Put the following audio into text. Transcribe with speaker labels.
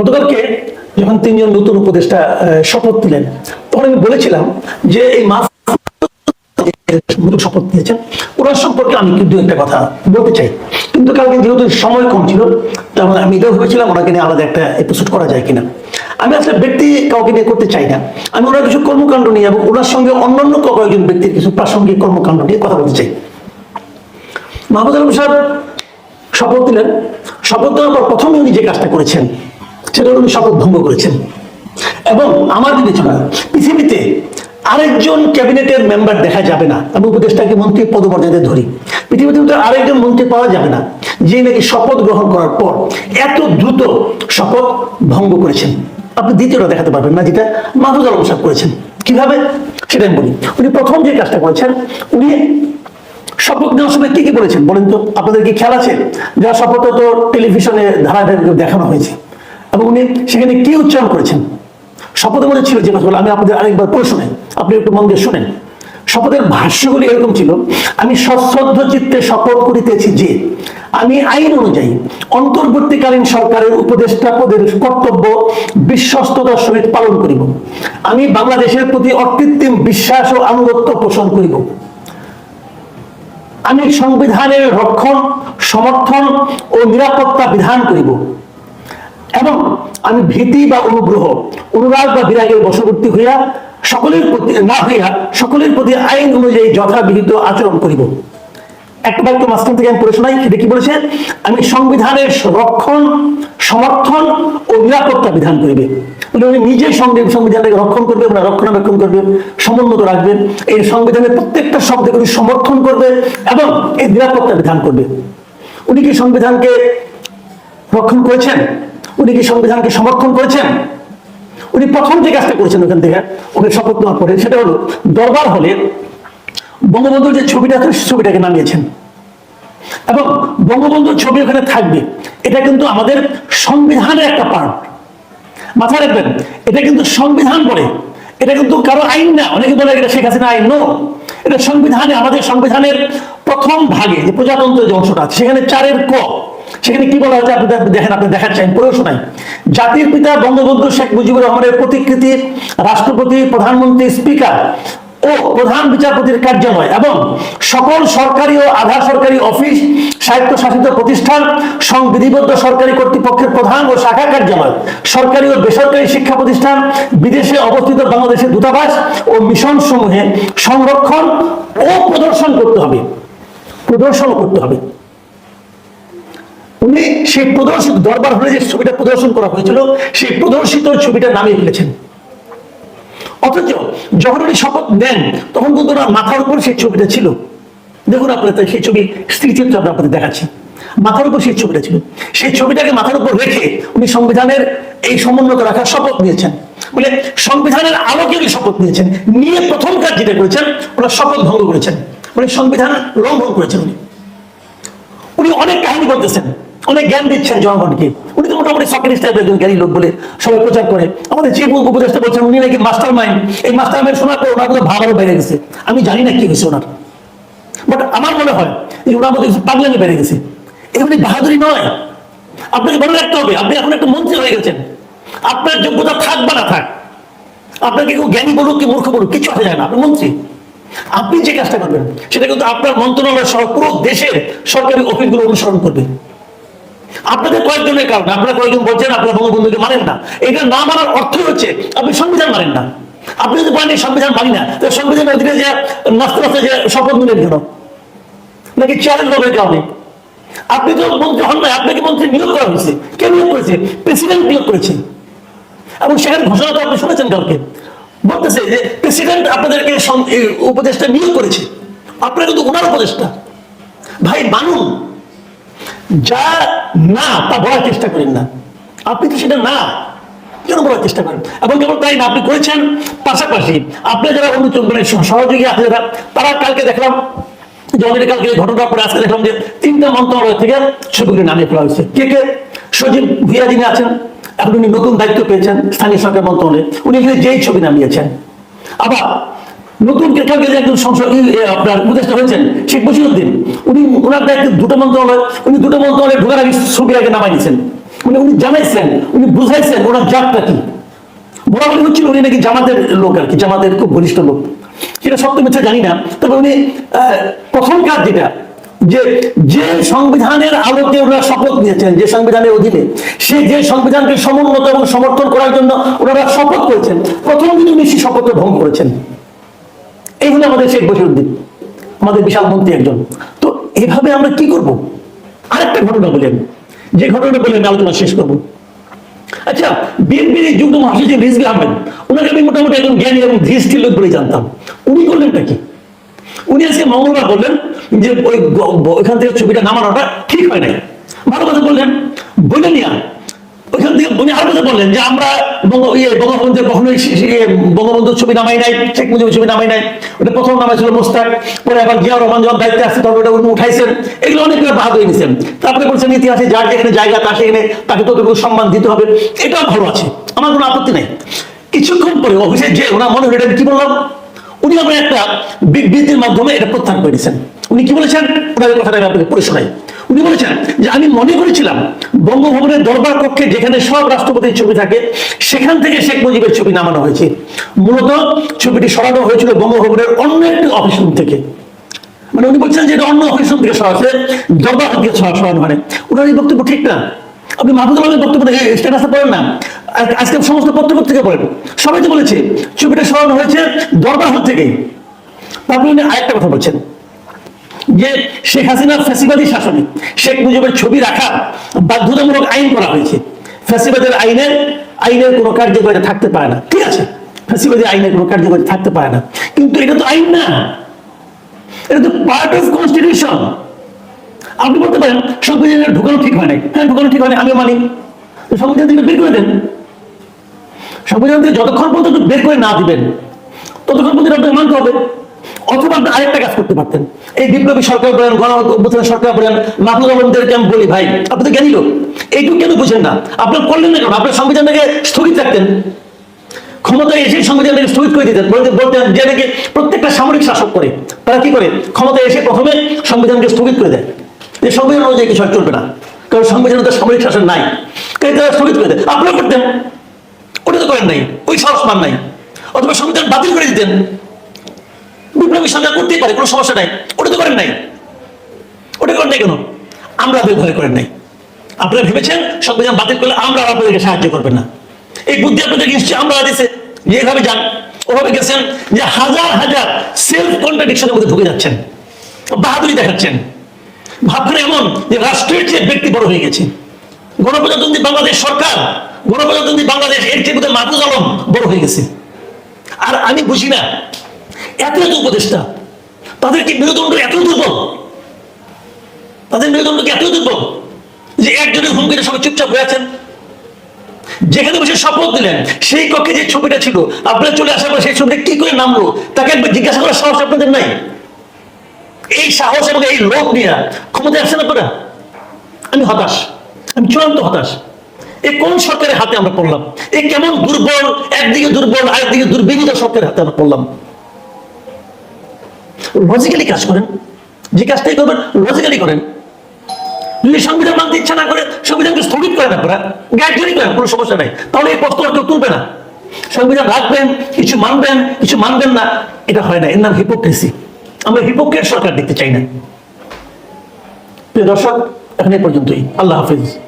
Speaker 1: গতকালকে যখন তিনজন নতুন উপদেষ্টা শপথ নিলেন, তখন আমি বলেছিলাম যে এই মাস শপথ নিয়েছেন। ওনার সম্পর্কে আমি কিন্তু একটা কথা বলতে চাই। কিন্তু কালকে যেহেতু সময় কম ছিল তখন আমি এটাও ভেবেছিলাম ওনাকে নিয়ে আলাদা একটা এপিসোড করা যায় কিনা। আমি আসলে ব্যক্তি কাউকে নিয়ে করতে চাই না। আমি ওনার কিছু কর্মকাণ্ড নিয়ে এবং ওনার সঙ্গে অন্যান্য কয়েকজন ব্যক্তির কিছু প্রাসঙ্গিক কর্মকাণ্ড নিয়ে কথা বলতে চাই। মাহমুদ আলম সাহেব শপথ দিলেন শপথ দেওয়ার পর প্রথমে উনি যে কাজটা করেছেন সেটা উনি শপথ ভঙ্গ করেছেন। এবং আমার বিবেচনা পৃথিবীতে আরেকজন ক্যাবিনেটের মেম্বার দেখা যাবে না। আমি উপদেষ্টাকে মন্ত্রী পদমর্যাদায় ধরি। পৃথিবীতে কিন্তু আরেকজন মন্ত্রী পাওয়া যাবে না যে নাকি শপথ গ্রহণ করার পর এত দ্রুত শপথ ভঙ্গ করেছেন। আপনি দ্বিতীয়টা দেখাতে পারবেন না, যেটা মাহমুদ আলম সাহেব করেছেন। কীভাবে? সেটা আমি বলি। উনি প্রথম যে কাজটা করেছেন, উনি শপথ নেওয়ার সময় কি কি বলেছেন বলেন তো? আপনাদের কি খেয়াল আছে? যা শপথ তো টেলিভিশনে ধারাবাহিক দেখানো হয়েছে। এবং উনি সেখানে কি উচ্চারণ করেছেন? শপথের মধ্যে ছিল যে কথাগুলো আমি আপনাদের আরেকবার পড়ে শোনেন। আপনি একটু মন দিয়ে শোনেন। শপথের ভাষ্যগুলি এরকম ছিল, আমি সশ্রদ্ধ চিত্তে শপথ করিতেছি যে, আমি আইন অনুযায়ী অন্তর্বর্তীকালীন সরকারের উপদেষ্টা পদের কর্তব্য বিশ্বস্ততার সহিত পালন করিব। আমি বাংলাদেশের প্রতি অকৃত্রিম বিশ্বাস ও আনুগত্য পোষণ করিব। আমি সংবিধানের রক্ষণ, সমর্থন ও নিরাপত্তা বিধান করিব। এবং আমি ভীতি বা অনুগ্রহ, অনুরাগ বা বিরাগের বশবর্তী হইয়া সকলের প্রতি, না হইয়া সকলের প্রতি আইন অনুযায়ী যথাবিহিত আচরণ করিব। একটা বাক্য মাঝখান থেকে আমি পড়ে শোনাই সেটা কি বলেছে? আমি সংবিধানের রক্ষণ, সমর্থন ও নিরাপত্তা বিধান করিবে। উনি নিজে সঙ্গে সংবিধানকে রক্ষণ করবে এবং রক্ষণাবেক্ষণ করবে, সমুন্নত রাখবেন এই সংবিধানের প্রত্যেকটা শব্দকে উনি সমর্থন করবে এবং এই নিরাপত্তা বিধান করবে। উনি কি সংবিধানকে রক্ষণ করেছেন? উনি কি সংবিধানকে সমর্থন করেছেন? উনি প্রথম যে কাজটা করেছেন ওখান থেকে ওকে শপথ নেওয়ার পরে, সেটা হলো দরবার হলে বঙ্গবন্ধুর যে ছবিটা আছে ছবিটাকে নামিয়েছেন। এবং বঙ্গবন্ধুর ছবি ওখানে থাকবে। এটা কিন্তু আমাদের সংবিধানের একটা পার্ট মাথায় রাখবেন, এটা কিন্তু সংবিধান বলে। এটা কিন্তু কারও আইন না, অনেকে বলে এটা শেখ হাসিনা আইন, নো। এটা সংবিধানে, আমাদের সংবিধানের প্রথম ভাগে যে প্রজাতন্ত্রের যে অংশটা আছে, সেখানে চারের ক। সেখানে কি বলা হচ্ছে আপনি দেখেন, আপনি দেখাচ্ছেন পড়েও শোনাই। জাতির পিতা বঙ্গবন্ধু শেখ মুজিবুর রহমানের প্রতিকৃতি রাষ্ট্রপতি, প্রধানমন্ত্রী, স্পিকার ও প্রধান বিচারপতির কার্যালয় এবং সকল সরকারি ও আধা সরকারি অফিস, স্বায়ত্তশাসিত প্রতিষ্ঠান, সংবিধিবদ্ধ সরকারি কর্তৃপক্ষের প্রধান ও শাখা কার্যালয়, সরকারি ও বেসরকারি শিক্ষা প্রতিষ্ঠান, বিদেশে অবস্থিত বাংলাদেশের দূতাবাস ও মিশন সমূহে সংরক্ষণ ও প্রদর্শন করতে হবে। প্রদর্শন করতে হবে। উনি সেই প্রদর্শিত দরবার হলে যে ছবিটা প্রদর্শন করা হয়েছিল, সেই প্রদর্শিত ছবিটা নামিয়ে ফেলেছেন অথচ যখন উনি শপথ নেন, তখন কিন্তু ওনার মাথার উপর সেই ছবিটা ছিল। দেখুন আপনার সেই ছবি স্মৃতিচিত্র আমরা আপনাদের দেখাচ্ছি। মাথার উপর সেই ছবিটা ছিল। সেই ছবিটাকে মাথার উপর রেখে উনি সংবিধানের এই সমুন্নত রাখার শপথ নিয়েছেন। বলে সংবিধানের আলোকে উনি শপথ নিয়েছেন। নিয়ে প্রথম কাজ যেটা করেছেন, ওনার শপথ ভঙ্গ করেছেন। মানে সংবিধান লঙ্ঘন করেছেন উনি। উনি অনেক কাহিনী বলতেছেন। অনেক জ্ঞান দিচ্ছেন জনগণকে। উনি তো মোটামুটি সক্রেটিস টাইপের একজন জ্ঞানী লোক বলে সবাই প্রচার করে। আমাদের চিফ উপদেষ্টা বলছেন, উনি নাকি মাস্টার মাইন্ড এই মাস্টার মাইন্ড শোনার পর ওনার মধ্যে ভাবারও বেড়ে গেছে। আমি জানি না কি হয়েছে ওনার। বাট আমার মনে হয় যে ওনার মধ্যে পাগলামি বেড়ে গেছে। এগুলি বাহাদুরি নয়। আপনাকে মনে রাখতে হবে, আপনি এখন একটা মন্ত্রী হয়ে গেছেন। আপনার যোগ্যতা থাক বা না থাক, আপনাকে কেউ জ্ঞানী বলুক কি মূর্খ বলুক কিছু আসে যায় না। আপনি মন্ত্রী। আপনি যে কাজটা করবেন, সেটা কিন্তু আপনার মন্ত্রণালয় সহ পুরো দেশের সরকারি অফিসগুলো অনুসরণ করবে। আপনাদের কয়েকজনের কারণে, আপনারা কয়েকজন বলছেন, আপনারা বঙ্গবন্ধুকে মানেন না। এটা না মানার অর্থ হচ্ছে, আপনি সংবিধান মানেন না। আপনি যদি বলেন সংবিধান মানি না তো সংবিধানের অধীনে যে নাস্তে নাস্তে যে শপথ নিলেন কেন? নাকি চ্যালেঞ্জ লোকের কারণে আপনি? তো মন্ত্রী হন না আপনাকে মন্ত্রী নিয়োগ করা হয়েছে। কে নিয়োগ করেছে? প্রেসিডেন্ট নিয়োগ করেছে। এবং সেখানে ঘোষণা তো আপনি শুনেছেন কালকে। বলতেছে যে প্রেসিডেন্ট আপনাদেরকে উপদেষ্টা নিয়োগ করেছে। আপনারা কিন্তু ওনার উপদেষ্টা। ভাই মানুন যা না, তা বলার চেষ্টা করেন না। আপনি তো সেটা না, কেন বলার চেষ্টা করেন? এবং কেবল তাই না, আপনি করেছেন, পাশাপাশি আপনি যারা অনুচর মানে সহযোগী আছে যারা, তারা কালকে দেখলাম, যে অলরেডি কালকে ঘটনার পরে আজকে দেখলাম যে তিনটা মন্ত্রণালয় থেকে ছবিগুলি নামিয়ে ফেলা হয়েছে। কে কে? সজীব ভুইয়া যিনি আছেন, এখন উনি নতুন দায়িত্ব পেয়েছেন স্থানীয় সরকার মন্ত্রণালয়ে। উনি এখানে যেই ছবি নামিয়েছেন। আবার নতুন কালকে যে একজন সংসদ আপনার উপদেষ্টা হয়েছেন, শেখ বসিরুদ্দিন উনি ওনার দায়িত্বে দুটো মন্ত্রণালয়, উনি দুটো মন্ত্রণালয়ে ঢোকার আগে ছবি আগে নামাই দিয়েছেন। মানে উনি জানাইছেন, উনি বুঝাইছেন ওনার জাতটা কি। বলি হচ্ছিল উনি নাকি জামাতের লোক আর কি, জামাতের খুব ঘনিষ্ঠ লোক। সেটা সত্য মিথ্যা জানি না, তবে উনি প্রথম কাজ যেটা, যে যে সংবিধানের আলোকে ওনারা শপথ নিয়েছেন, যে সংবিধানের অধীনে, সে যে সংবিধানকে সমুন্নত এবং সমর্থন করার জন্য ওনারা শপথ করেছেন, প্রথম দিন উনি সেই শপথকে ভঙ্গ করেছেন। এই হলো আমাদের শেখ বসিরুদ্দিন আমাদের বিশাল মন্ত্রী একজন। তো এভাবে আমরা কি করব? আরেকটা ঘটনা বলেন যে ঘটনাটা বলে আমি আলোচনা শেষ করব। আচ্ছা বিএনপির এই যুগ্ম মহাসচিব রিজভি আহমেদ, ওনাকে আমি মোটামুটি একজন জ্ঞানী এবং ধীরস্থির লোক বলে জানতাম। উনি করলেনটা কি? উনি আজকে মঙ্গলবার বললেন যে ওই ওইখান থেকে ছবিটা নামানোটা ঠিক হয় নাই। ভালো কথা বললেন। বলে নিয়া ওইখান থেকে উনি আরও কথা বললেন যে আমরা ইয়ে কখনোই ইয়ে বঙ্গবন্ধুর ছবি নামাই নাই, শেখ মুজিবের ছবি নামাই নাই। ওটা প্রথম ছিল মোস্তাক। পরে আবার জিয়া রহমান যখন দায়িত্বে আসছে, তখন ওটা উনি উঠাইছেন। এগুলো নিয়েছেন তারপরে বলছেন, ইতিহাসে যার যেখানে জায়গা সেখানে তাকে ততটুকু সম্মান দিতে হবে। এটাও ভালো আছে। আমার কোনো আপত্তি নাই। কিছুক্ষণ পরে অফিসে যে ওনার মনে হলো, এটা কি বললাম? উনি আবার একটা বিবৃতির মাধ্যমে এটা প্রত্যাহার করে দিয়েছেন। উনি কি বলেছেন? ওনাদের কথাটা আমি আপনাকে পড়ে শোনাই। উনি বলেছেন যে আমি মনে করেছিলাম বঙ্গভবনের দরবার কক্ষে যেখানে সব রাষ্ট্রপতির ছবি থাকে, সেখান থেকে শেখ মুজিবের ছবি নামানো হয়েছে। মূলত ছবিটি সরানো হয়েছিল বঙ্গভবনের অন্য একটি অফিস রুম থেকে। মানে উনি বলছেন যে এটা অন্য অফিস রুম থেকে সরাসরি দরবার থেকে সরা- সরানো হয় ওনার এই বক্তব্য ঠিক না। আপনি মাহমুদ আলমের বক্তব্য স্ট্যাটাসে পড়েন না। আজকে সমস্ত পত্রপত্র থেকে পড়েন। সবাই তো বলেছে, ছবিটা সরানো হয়েছে দরবার থেকেই তারপরে উনি আরেকটা কথা বলছেন। যে শেখ হাসিনার ফ্যাসিবাদী শাসনে শেখ মুজিবের ছবি রাখা বাধ্যতামূলক আইন করা হয়েছে। ফ্যাসিবাদের আইনের কোনো থাকতে পারে না। ঠিক আছে? ফ্যাসিবাদী আইনের কোনো থাকতে পারে না। কিন্তু এটা তো আইন না। এটা তো পার্ট অফ কনস্টিটিউশন আপনি বলতে পারেন সংবিধানে ঢুকানো ঠিক হয় নাই। হ্যাঁ ঢুকানো ঠিক হয় না আমিও মানি। সংবিধান থেকে বের করে দেন। সংবিধান থেকে যতক্ষণ পর্যন্ত বের করে না দিবেন, ততক্ষণ পর্যন্ত আপনাকে মানতে হবে। অথবা আরেকটা কাজ করতে পারতেন। এই বিপ্লবী সরকার বলেন, গণ সরকার বলেন আলমদেরকে আমি বলি, ভাই, আপনি তো জ্ঞানী লোক। এইটুকু কেন বুঝেন না? আপনার করলেন না কেন? আপনার সংবিধানটাকে স্থগিত রাখতেন। ক্ষমতায় এসে সংবিধানটাকে স্থগিত করে দিতেন। বলতে বলতেন যে নাকি প্রত্যেকটা সামরিক শাসক করে। তারা কি করে? ক্ষমতায় এসে প্রথমে সংবিধানকে স্থগিত করে দেয়। যে সংবিধান অনুযায়ী কিছু চলবে না। কারণ সংবিধানে তো সামরিক শাসন নাই। তাই তারা স্থগিত করে দেয়। আপনারা করতেন। ওটা তো করেন নাই। ওই সাহস পান নাই। অথবা সংবিধান বাতিল করে দিতেন। বিপ্লবী সরকার করতেই পারে, কোনো সমস্যা নাই। ওটা তো করেন নাই। ওটা করেন নাই কেন? আমরা ব্যবহার করেন নাই। আপনারা ভেবেছেন সংবিধান বাতিল করলে আমরা আপনাদেরকে সাহায্য করবেন না। এই বুদ্ধি আপনাদের নিশ্চয়ই আমরা দিছে। যে এভাবে যান, ওভাবে গেছেন যে হাজার হাজার সেলফ কন্ট্রাডিকশনের মধ্যে ঢুকে যাচ্ছেন। বাহাদুরি দেখাচ্ছেন। ভাবছেন এমন যে রাষ্ট্রের চেয়ে ব্যক্তি বড় হয়ে গেছে। গণপ্রজাতন্ত্রী বাংলাদেশ সরকার, গণপ্রজাতন্ত্রী বাংলাদেশ এর চেয়ে বোধহয় মাহফুজ আলম বড় হয়ে গেছে। আর আমি বুঝি না এত এত উপদেষ্টা। তাদের কি মেরুদণ্ড এত দুর্বল। তাদের মেরুদণ্ড কি এত দুর্বল? যে একজনের হুমকিতে সবাই চুপচাপ হয়ে আছেন। যেখানে বসে শপথ দিলেন সেই কক্ষে যে ছবিটা ছিল, আপনারা চলে আসার পর সেই ছবিটা কি করে নামলো, তাকে একবার জিজ্ঞাসা করার সাহস আপনাদের নাই? এই সাহস এবং এই লোক নিয়ে ক্ষমতায় আসছেন আপনারা? আমি হতাশ। আমি চূড়ান্ত হতাশ। এই কোন সরকারের হাতে আমরা পড়লাম? এই কেমন দুর্বল, একদিকে দুর্বল, আরেকদিকে দুর্বিনীত সরকারের হাতে আমরা পড়লাম? লজিক্যালি কাজ করেন। যে কাজটাই করবেন লজিক্যালি করেন। যদি সংবিধান মানতে ইচ্ছা না করে, সংবিধানকে স্থগিত করেন আপনারা জড়ি করেন কোনো সমস্যা নাই। তাহলে এই প্রশ্ন কেউ তুলবে না। সংবিধান রাখবেন, কিছু মানবেন কিছু মানবেন না, এটা হয় না। এর নাম হিপোক্রেসি আমরা হিপোক্রেট সরকার দেখতে চাই না। প্রিয় দর্শক, এখন পর্যন্তই। আল্লাহ হাফিজ।